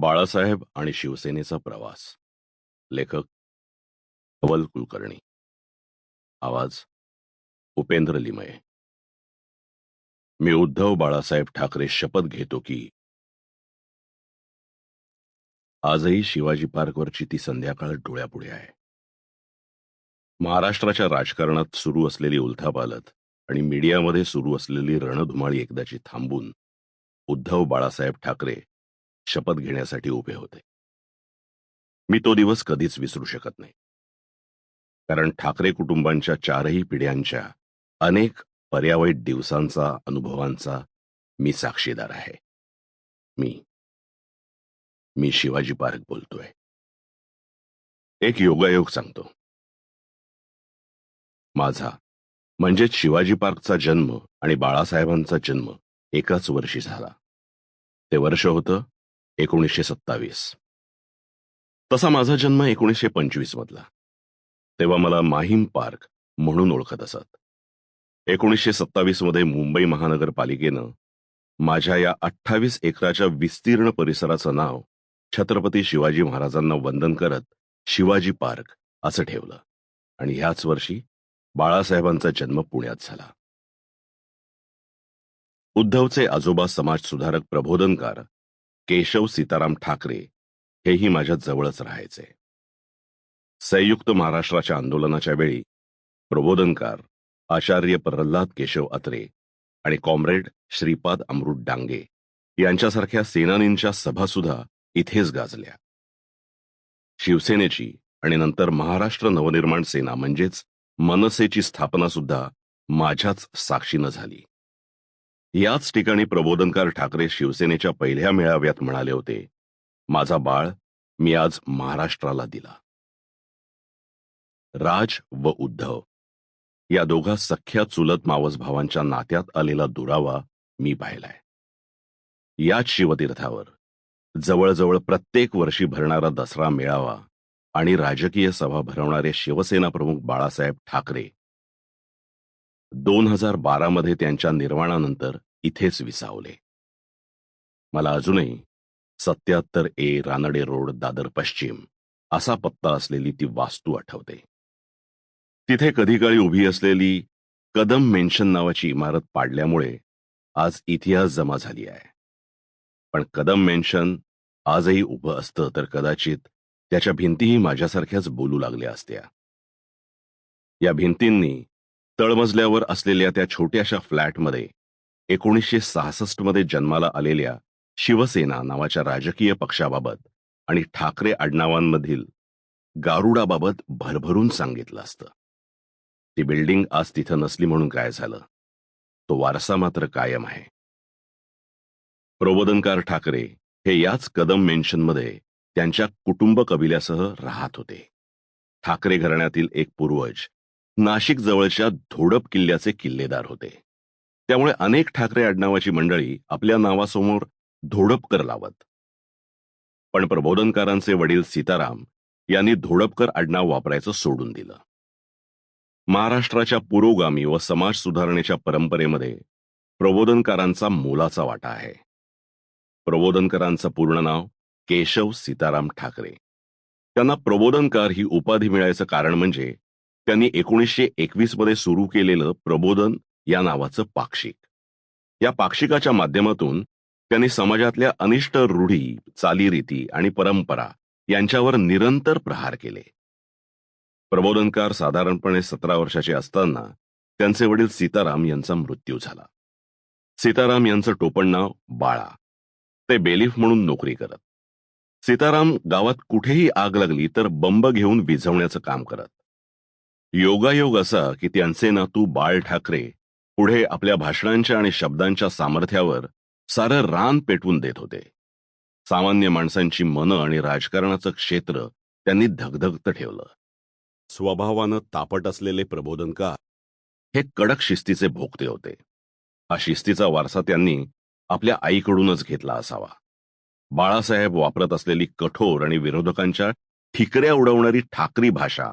बाळासाहेब आणि शिवसेनेचा प्रवास. लेखक अवल कुलकर्णी. आवाज उपेंद्र लिमये. मी उद्धव बाळासाहेब ठाकरे शपथ घेतो की आजही शिवाजी पार्कवरची ती संध्याकाळ डोळ्यापुढे आहे. महाराष्ट्राच्या राजकारणात सुरू असलेली उलथापालत आणि मीडियामध्ये सुरू असलेली रणधुमाळी एकदाची थांबून उद्धव बाळासाहेब ठाकरे शपथ घेण्यासाठी उभे होते. मी तो दिवस कधीच विसरू शकत नाही. कारण ठाकरे कुटुंबांच्या चारही पिढ्यांच्या अनेक पर्यावैत दिवसांचा अनुभवांचा मी साक्षीदार आहे. मी मी शिवाजी पार्क बोलतोय. एक योगायोग सांगतो. माझा म्हणजेच शिवाजी पार्कचा जन्म आणि बाळासाहेबांचा जन्म एकाच वर्षी झाला. ते वर्ष होतं एकोणीसशे सत्तावीस. तसा माझा जन्म एकोणीसशे पंचवीस मधला तेव्हा मला माहीम पार्क म्हणून ओळखत असत. एकोणीसशे सत्तावीसमध्ये मुंबई महानगरपालिकेनं माझ्या या अठ्ठावीस एकराच्या विस्तीर्ण परिसराचं नाव छत्रपती शिवाजी महाराजांना वंदन करत शिवाजी पार्क असं ठेवलं आणि ह्याच वर्षी बाळासाहेबांचा जन्म पुण्यात झाला. उद्धवचे आजोबा समाज सुधारक प्रबोधनकार केशव सीताराम ठाकरे हेही माझ्या जवळच राहायचे. संयुक्त महाराष्ट्राच्या आंदोलनाच्या वेळी प्रबोधनकार आचार्य प्रल्हाद केशव अत्रे आणि कॉम्रेड श्रीपाद अमृत डांगे यांच्यासारख्या सेनानींच्या सभासुद्धा इथेच गाजल्या. शिवसेनेची आणि नंतर महाराष्ट्र नवनिर्माण सेना म्हणजेच मनसेची स्थापना सुद्धा माझ्याच साक्षीनं झाली. याच ठिकाणी प्रबोधनकार ठाकरे शिवसेनेच्या पहिल्या मेळाव्यात म्हणाले होते माझा बाळ मी आज महाराष्ट्राला दिला. राज व उद्धव या दोघा सख्या चुलत मावस भावांच्या नात्यात आलेला दुरावा मी पाहिलाय. याच शिवतीर्थावर जवळजवळ प्रत्येक वर्षी भरणारा दसरा मेळावा आणि राजकीय सभा भरवणारे शिवसेना प्रमुख बाळासाहेब ठाकरे दोन हजार बारा मध्ये त्यांच्या निर्वाणानंतर इथेच विसावले. मला अजूनही सत्याहत्तर ए रानडे रोड दादर पश्चिम असा पत्ता असलेली ती वास्तू आठवते. तिथे कधी काळी उभी असलेली कदम मेन्शन नावाची इमारत पाडल्यामुळे आज इतिहास जमा झाली आहे. पण कदम मेन्शन आजही उभं असतं तर कदाचित त्याच्या भिंतीही माझ्यासारख्याच बोलू लागल्या असत्या. या भिंतींनी तळमजल्यावर असलेल्या त्या छोट्याशा फ्लॅटमध्ये एकोणीसशे सहासष्टमध्ये जन्माला आलेल्या शिवसेना नावाच्या राजकीय पक्षाबाबत आणि ठाकरे आडनावांमधील गारुडाबाबत भरभरून सांगितलं असतं. ती बिल्डिंग आज तिथं नसली म्हणून काय झालं? तो वारसा मात्र कायम आहे. प्रबोधनकार ठाकरे हे याच कदम मेन्शनमध्ये त्यांच्या कुटुंब कबिल्यासह राहत होते. ठाकरे घराण्यातील एक पूर्वज नाशिक जवळच्या धोडप किल्ल्याचे किल्लेदार होते. त्यामुळे अनेक ठाकरे आडनावाची मंडळी आपल्या नावासमोर धोडपकर लावत. पण प्रबोधनकारांचे वडील सीताराम यांनी धोडपकर आडनाव वापरायचं सोडून दिलं. महाराष्ट्राच्या पुरोगामी व समाज सुधारणेच्या परंपरेमध्ये प्रबोधनकारांचा मोलाचा वाटा आहे. प्रबोधनकरांचं पूर्ण नाव केशव सीताराम ठाकरे. त्यांना प्रबोधनकार ही उपाधी मिळायचं कारण म्हणजे त्यांनी एकोणीसशे एकवीसमध्ये सुरू केलेलं प्रबोधन या नावाचं पाक्षिक. या पाक्षिकाच्या माध्यमातून त्यांनी समाजातल्या अनिष्ट रूढी चालीरीती आणि परंपरा यांच्यावर निरंतर प्रहार केले. प्रबोधनकार साधारणपणे सतरा वर्षाचे असताना त्यांचे वडील सीताराम यांचा मृत्यू झाला. सीताराम यांचं टोपण नाव बाळा. ते बेलीफ म्हणून नोकरी करत. सीताराम गावात कुठेही आग लागली तर बंब घेऊन विझवण्याचं काम करत. योगायोग असा की त्यांचे नातू बाळ ठाकरे. पुढे आपल्या भाषणांच्या आणि शब्दांच्या सामर्थ्यावर सारं रान पेटवून देत होते. सामान्य माणसांची मनं आणि राजकारणाचं क्षेत्र त्यांनी धगधगत ठेवलं. स्वभावानं तापट असलेले प्रबोधनकार हे कडक शिस्तीचे भोगते होते. हा शिस्तीचा वारसा त्यांनी आपल्या आईकडूनच घेतला असावा. बाळासाहेब वापरत असलेली कठोर आणि विरोधकांच्या ठिकऱ्या उडवणारी ठाकरी भाषा